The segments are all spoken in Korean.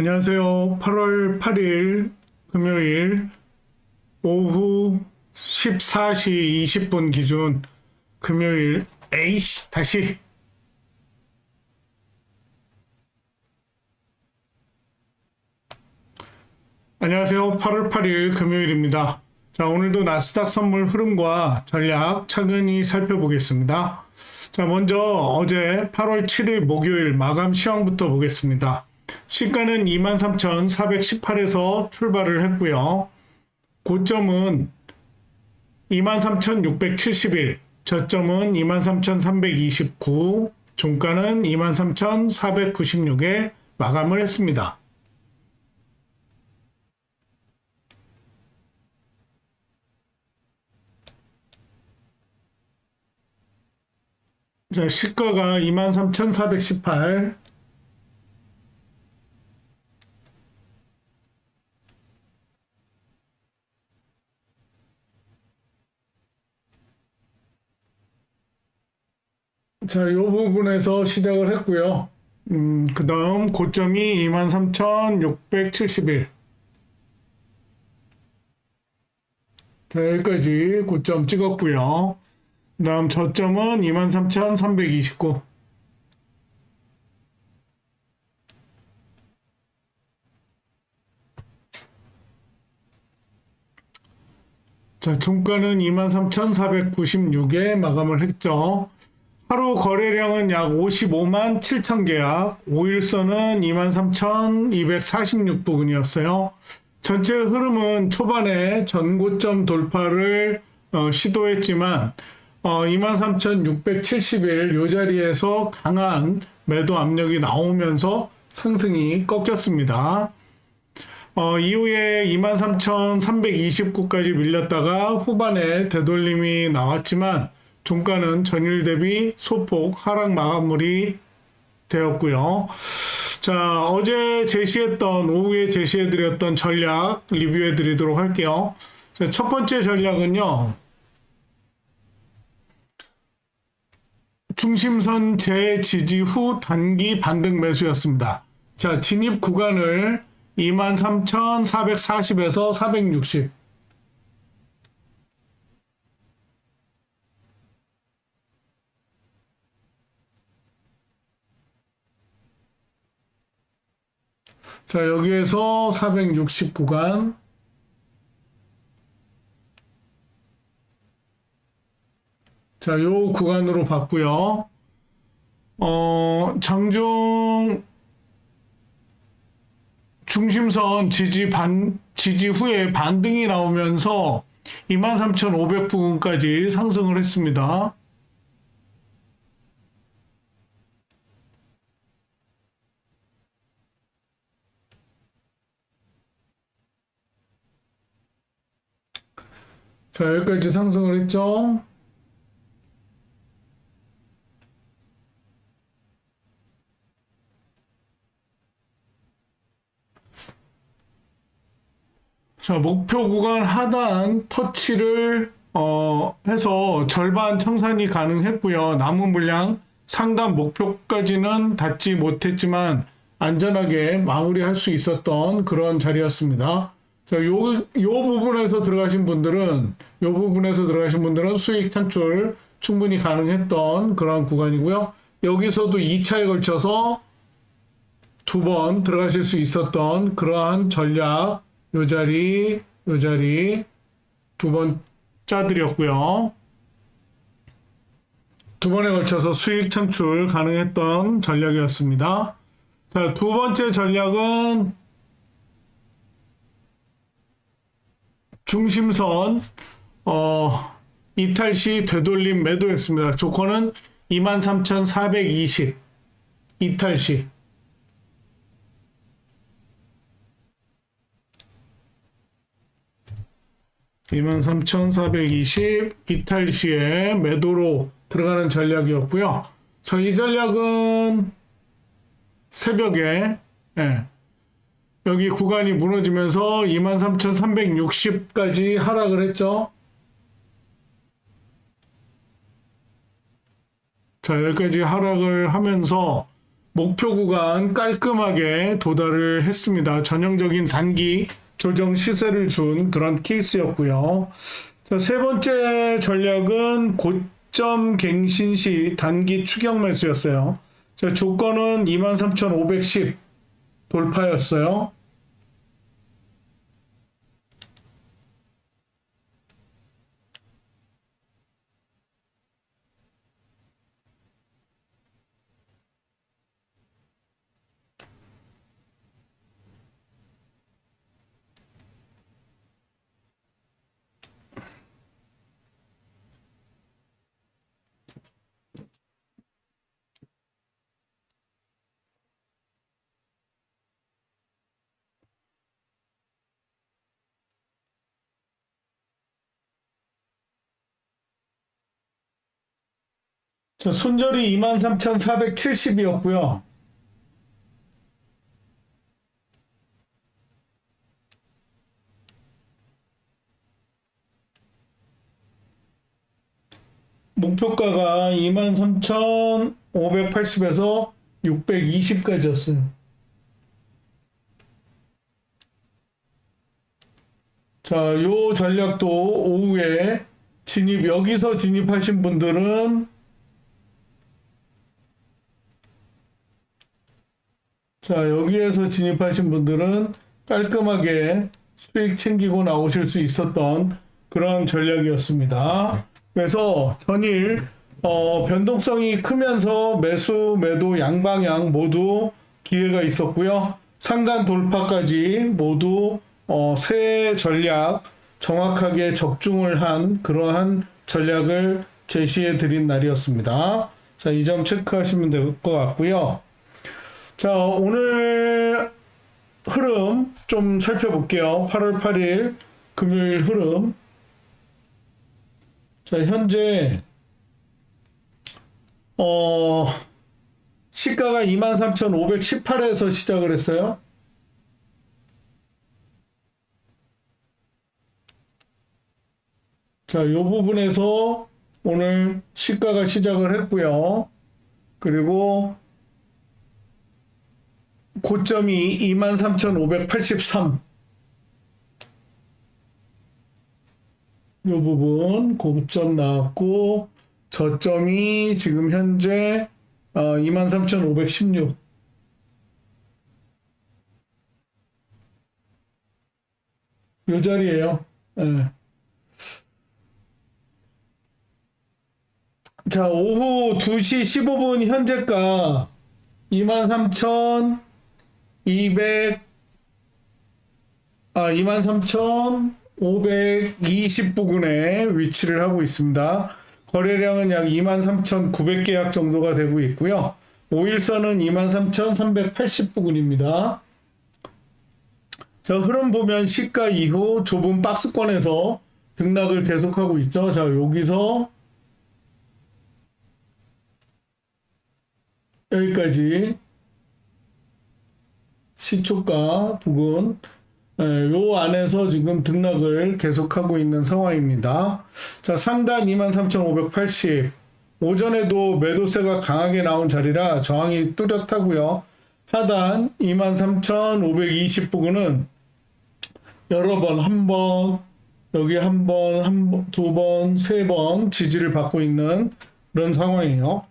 안녕하세요. 8월 8일 금요일 오후 14시 20분 기준 금요일 에이씨 다시 안녕하세요. 8월 8일 금요일입니다. 자, 오늘도 나스닥 선물 흐름과 전략 차근히 살펴보겠습니다. 자, 먼저 어제 8월 7일 목요일 마감 시황부터 보겠습니다. 시가는 23,418에서 출발을 했고요. 고점은 23,671, 저점은 23,329, 종가는 23,496에 마감을 했습니다. 자, 시가가 23,418, 자, 이 부분에서 시작을 했고요. 음, 그 다음 고점이 23,671. 자, 여기까지 고점 찍었고요. 그 다음 저점은 23,329. 자, 종가는 23,496에 마감을 했죠. 하루 거래량은 약 55만 7천 계약, 5일선은 23,246부근이었어요. 전체 흐름은 초반에 전고점 돌파를 어, 시도했지만 어, 23,671 요 자리에서 강한 매도 압력이 나오면서 상승이 꺾였습니다. 어, 이후에 23,329까지 밀렸다가 후반에 되돌림이 나왔지만 종가는 전일 대비 소폭 하락 마감물이 되었고요. 자, 어제 제시했던, 오후에 제시해드렸던 전략 리뷰해드리도록 할게요. 자, 첫 번째 전략은요. 중심선 재지지 후 단기 반등 매수였습니다. 자, 진입 구간을 23,440에서 460. 자, 여기에서 460 구간. 자, 요 구간으로 봤고요. 어, 장중 중심선 지지 반, 지지 후에 반등이 나오면서 23,500부근까지 상승을 했습니다. 자, 여기까지 상승을 했죠. 자, 목표 구간 하단 터치를 어, 해서 절반 청산이 가능했고요. 남은 물량 상단 목표까지는 닿지 못했지만 안전하게 마무리할 수 있었던 그런 자리였습니다. 자, 요, 요 부분에서 들어가신 분들은, 요 부분에서 들어가신 분들은 수익 창출 충분히 가능했던 그런 구간이고요. 여기서도 2차에 걸쳐서 두 번 들어가실 수 있었던 그러한 전략, 요 자리, 요 자리 두 번 짜드렸고요. 두 번에 걸쳐서 수익 창출 가능했던 전략이었습니다. 자, 두 번째 전략은 중심선 어, 이탈 시 되돌림 매도였습니다. 조건은 23,420 이탈 시. 23,420 이탈 시에 매도로 들어가는 전략이었고요. 저희 전략은 새벽에 예, 여기 구간이 무너지면서 23,360까지 하락을 했죠. 자, 여기까지 하락을 하면서 목표 구간 깔끔하게 도달을 했습니다. 전형적인 단기 조정 시세를 준 그런 케이스였고요. 자, 세 번째 전략은 고점 갱신 시 단기 추격 매수였어요. 자, 조건은 23,510 돌파였어요. 자, 손절이 23,470이었고요. 목표가가 23,580에서 620까지였어요. 자, 요 전략도 오후에 진입, 여기서 진입하신 분들은 자, 여기에서 진입하신 분들은 깔끔하게 수익 챙기고 나오실 수 있었던 그런 전략이었습니다. 그래서 전일 어, 변동성이 크면서 매수, 매도 양방향 모두 기회가 있었고요. 상단 돌파까지 모두 어, 새 전략 정확하게 적중을 한 그러한 전략을 제시해 드린 날이었습니다. 자, 이 점 체크하시면 될 것 같고요. 자, 오늘 흐름 좀 살펴볼게요. 8월 8일 금요일 흐름. 자, 현재 어 시가가 23,518에서 시작을 했어요. 자, 요 부분에서 오늘 시가가 시작을 했고요. 그리고 고점이 23,583. 이 부분 고점 나왔고 저점이 지금 현재 어, 23,516. 요 자리에요. 예. 자, 오후 2시 15분 현재가 23,000 200, 아, 23,520 부근에 위치를 하고 있습니다. 거래량은 약 23,900계약 정도가 되고 있고요. 5일선은 23,380 부근입니다. 자, 흐름 보면 시가 이후 좁은 박스권에서 등락을 계속하고 있죠. 자, 여기서 여기까지 시초가 부근 예, 요 안에서 지금 등락을 계속하고 있는 상황입니다. 자, 상단 23,580 오전에도 매도세가 강하게 나온 자리라 저항이 뚜렷하고요. 하단 23,520 부근은 여러 번, 한 번, 여기 한 번, 한 번, 두 번, 세 번 지지를 받고 있는 그런 상황이에요.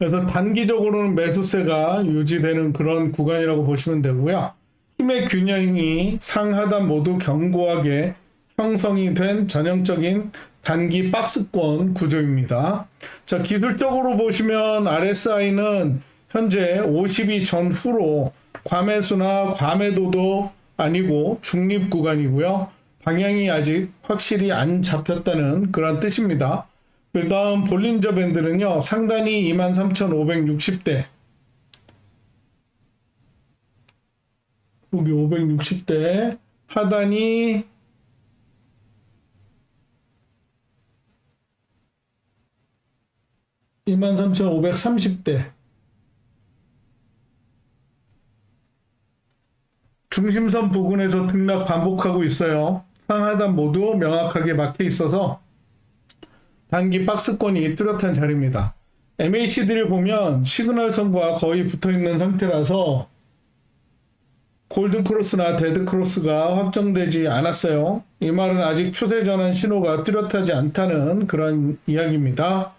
그래서 단기적으로는 매수세가 유지되는 그런 구간이라고 보시면 되고요. 힘의 균형이 상하단 모두 견고하게 형성이 된 전형적인 단기 박스권 구조입니다. 자, 기술적으로 보시면 RSI는 현재 52 전후로 과매수나 과매도도 아니고 중립 구간이고요. 방향이 아직 확실히 안 잡혔다는 그런 뜻입니다. 그 다음 볼린저 밴드는요, 상단이 23,560대. 여기 560대. 하단이 (23,530대) 중심선 부근에서 등락 반복하고 있어요. 상하단 모두 명확하게 막혀 있어서 단기 박스권이 뚜렷한 자리입니다. MACD를 보면 시그널 선과 거의 붙어 있는 상태라서 골든 크로스나 데드 크로스가 확정되지 않았어요. 이 말은 아직 추세 전환 신호가 뚜렷하지 않다는 그런 이야기입니다.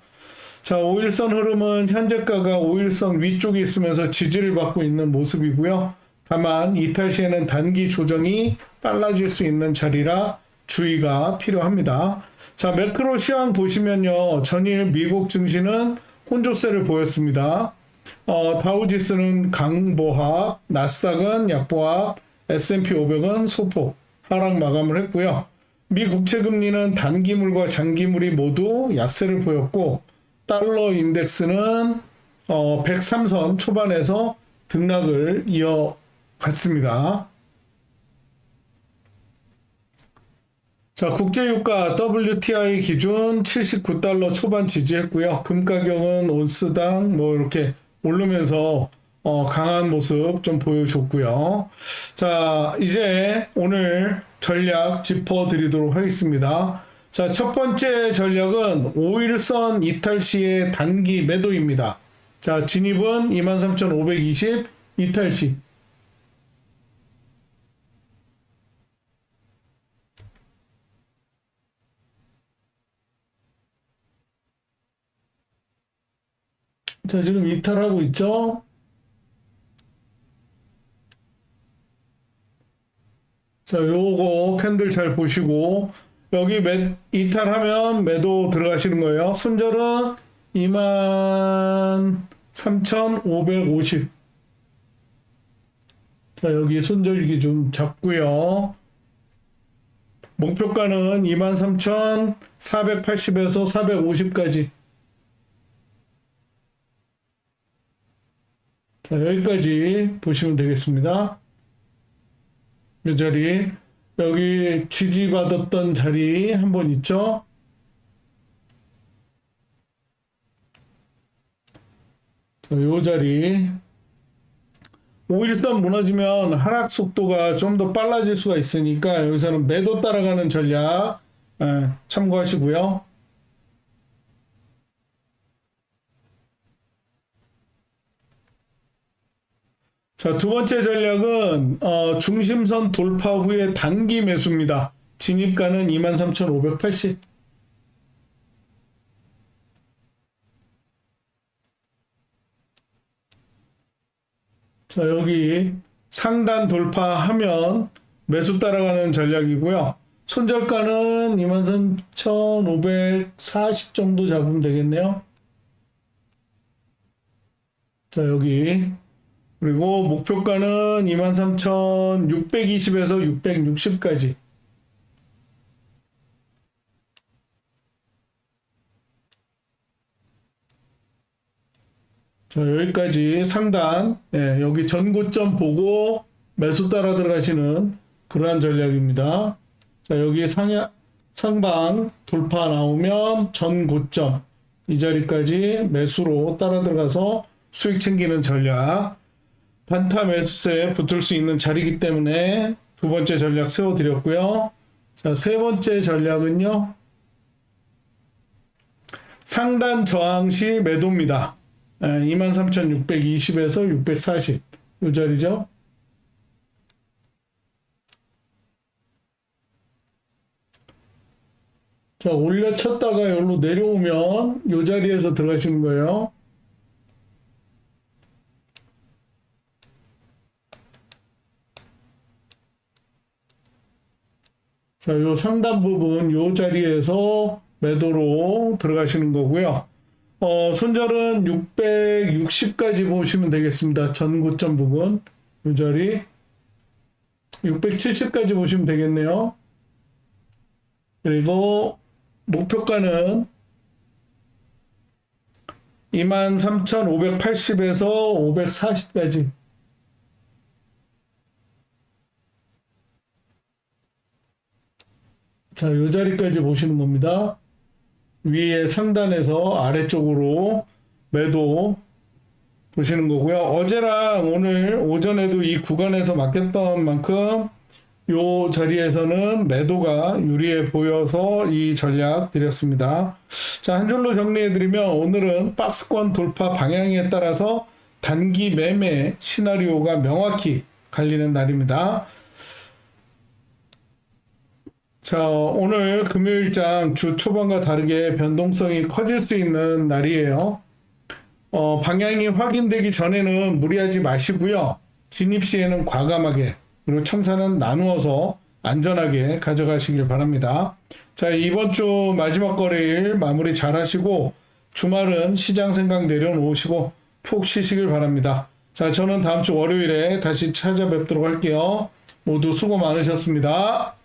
자, 5일선 흐름은 현재가가 5일선 위쪽에 있으면서 지지를 받고 있는 모습이고요. 다만 이탈 시에는 단기 조정이 빨라질 수 있는 자리라 주의가 필요합니다. 자, 매크로 시황 보시면요. 전일 미국 증시는 혼조세를 보였습니다. 어, 다우지수는 강보합, 나스닥은 약보합, S&P 500은 소폭 하락 마감을 했고요. 미 국채 금리는 단기물과 장기물이 모두 약세를 보였고 달러 인덱스는 어, 103선 초반에서 등락을 이어갔습니다. 자, 국제유가 WTI 기준 79달러 초반 지지했고요. 금 가격은 온스당 뭐 이렇게 오르면서 어, 강한 모습 좀 보여줬고요. 자, 이제 오늘 전략 짚어드리도록 하겠습니다. 자, 첫 번째 전략은 5일선 이탈 시의 단기 매도입니다. 자, 진입은 23,520 이탈 시. 자, 지금 이탈하고 있죠? 자, 요거 캔들 잘 보시고, 여기 매, 이탈하면 매도 들어가시는 거예요. 손절은 23,550. 자, 여기 손절 기준 잡고요. 목표가는 23,480에서 450까지. 자, 여기까지 보시면 되겠습니다. 이 자리, 여기 지지받았던 자리 한 번 있죠? 자, 요 자리. 5일선 무너지면 하락 속도가 좀 더 빨라질 수가 있으니까 여기서는 매도 따라가는 전략 예, 참고하시고요. 자, 두 번째 전략은 어, 중심선 돌파 후에 단기 매수입니다. 진입가는 23,580. 자, 여기 상단 돌파하면 매수 따라가는 전략이고요. 손절가는 23,540 정도 잡으면 되겠네요. 자, 여기 그리고 목표가는 23,620에서 660까지. 자, 여기까지 상단, 예, 여기 전고점 보고 매수 따라 들어가시는 그러한 전략입니다. 자, 여기 상야, 상방 돌파 나오면 전고점 이 자리까지 매수로 따라 들어가서 수익 챙기는 전략. 단타 매수세에 붙을 수 있는 자리이기 때문에 두 번째 전략 세워드렸고요. 자, 세 번째 전략은요. 상단 저항 시 매도입니다. 23,620에서 640. 이 자리죠. 자, 올려 쳤다가 여기로 내려오면 이 자리에서 들어가시는 거예요. 자, 요 상단 부분 요 자리에서 매도로 들어가시는 거고요. 어, 손절은 660까지 보시면 되겠습니다. 전고점 부분 요 자리 670까지 보시면 되겠네요. 그리고 목표가는 23,580에서 540까지 자, 요 자리까지 보시는 겁니다. 위에 상단에서 아래쪽으로 매도 보시는 거고요. 어제랑 오늘 오전에도 이 구간에서 맡겼던 만큼 요 자리에서는 매도가 유리해 보여서 이 전략 드렸습니다. 자, 한 줄로 정리해 드리면 오늘은 박스권 돌파 방향에 따라서 단기 매매 시나리오가 명확히 갈리는 날입니다. 자, 오늘 금요일장 주 초반과 다르게 변동성이 커질 수 있는 날이에요. 어, 방향이 확인되기 전에는 무리하지 마시고요. 진입 시에는 과감하게 그리고 청사는 나누어서 안전하게 가져가시길 바랍니다. 자, 이번 주 마지막 거래일 마무리 잘 하시고 주말은 시장 생각 내려놓으시고 푹 쉬시길 바랍니다. 자, 저는 다음 주 월요일에 다시 찾아뵙도록 할게요. 모두 수고 많으셨습니다.